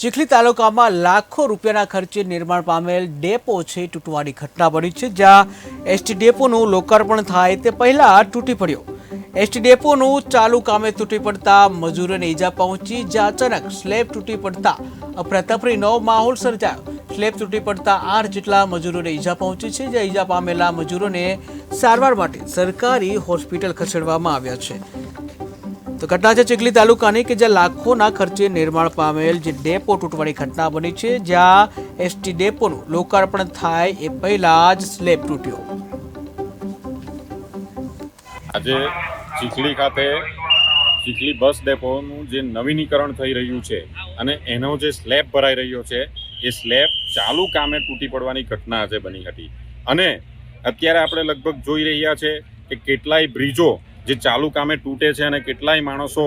ચીખલી તાલુકામાં લાખો રૂપિયાના ખર્ચે નિર્માણ પામેલ ડેપો છે. તૂટવાની ઘટના બની છે. જ્યાં એસટી ડેપોનું લોકાર્પણ થાય તે પહેલા તૂટી પડ્યો. એસટી ડેપોનું ચાલુ કામે તૂટી પડતા મજૂરોને ઈજા પહોંચી. જ્યાં અચાનક સ્લેબ તૂટી પડતા અફરાતફરીનો માહોલ સર્જાયો. સ્લેબ તૂટી પડતા આઠ જેટલા મજૂરોને ઈજા પહોંચી છે. જ્યાં ઈજા પામેલા મજૂરોને સારવાર માટે સરકારી હોસ્પિટલ ખસેડવામાં આવ્યા છે. તો ઘટના છે ચીખલી તાલુકાની કે જ્યાં લાખોના ખર્ચે નિર્માણ પામેલ જે ડેપો તૂટવાની ઘટના બની છે, જ્યાં એસટી ડેપોનું લોકાર્પણ થાય એ પહેલા જ સ્લેબ તૂટ્યો. આજે ચીખલી ખાતે ચીખલી બસ ડેપોનું જે નવીનીકરણ થઈ રહ્યું છે અને એનો જે સ્લેબ ભરાઈ રહ્યો છે, એ સ્લેબ ચાલુ કામે તૂટી પડવાની ઘટના આજે બની હતી. અને અત્યારે આપણે લગભગ જોઈ રહ્યા છે કે કેટલાય બ્રિજો જે ચાલુ કામે તૂટે છે અને કેટલાય માણસો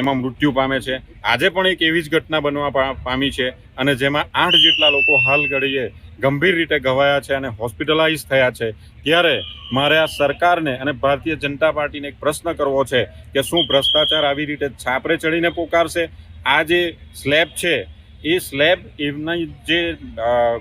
એમાં મૃત્યુ પામે છે. આજે પણ એક એવી જ ઘટના બનવા પામી છે અને જેમાં આઠ જેટલા લોકો હાલ ઘડીએ ગંભીર રીતે ઘવાયા છે અને હોસ્પિટલાઇઝ થયા છે. ત્યારે મારે આ સરકારને અને ભારતીય જનતા પાર્ટીને એક પ્રશ્ન કરવો છે કે શું ભ્રષ્ટાચાર આવી રીતે છાપરે ચડીને પોકારશે? આ જે સ્લેબ છે એ સ્લેબ એમની જે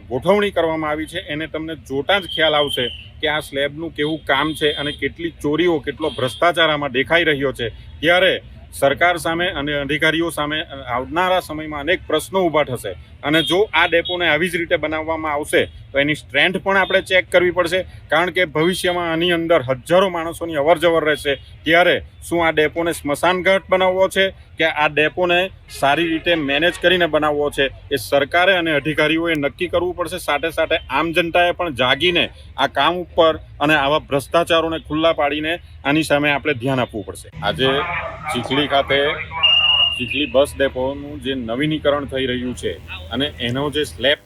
ગોઠવણી કરવામાં આવી છે, એને તમને જોતાં જ ખ્યાલ આવશે કે આ સ્લેબનું કેવું કામ છે અને કેટલી ચોરીઓ, કેટલો ભ્રષ્ટાચાર આમાં દેખાઈ રહ્યો છે. ત્યારે સરકાર સામે અને અધિકારીઓ સામે આવનારા સમયમાં અનેક પ્રશ્નો ઊભા થશે. અને જો આ ડેપોને આવી જ રીતે બનાવવામાં આવશે, તો એની સ્ટ્રેન્થ પણ આપણે ચેક કરવી પડશે. કારણ કે ભવિષ્યમાં આની અંદર હજારો માણસોની અવર જવર રહેશે. ત્યારે શું આ ડેપોને સ્મશાનઘાટ બનાવવો છે કે આ ડેપોને સારી રીતે મેનેજ કરીને બનાવવો છે? એ સરકારે અને અધિકારીઓએ નક્કી કરવું પડશે. સાથે સાથે આમ જનતાએ પણ જાગીને આ કામ ઉપર અને આવા ભ્રષ્ટાચારોને ખુલ્લા પાડીને આની સામે આપણે ધ્યાન આપવું પડશે. આજે ચીખલી ખાતે ચીખલી બસ ડેપોનું જે નવીનીકરણ થઈ રહ્યું છે અને એનો જે સ્લેબ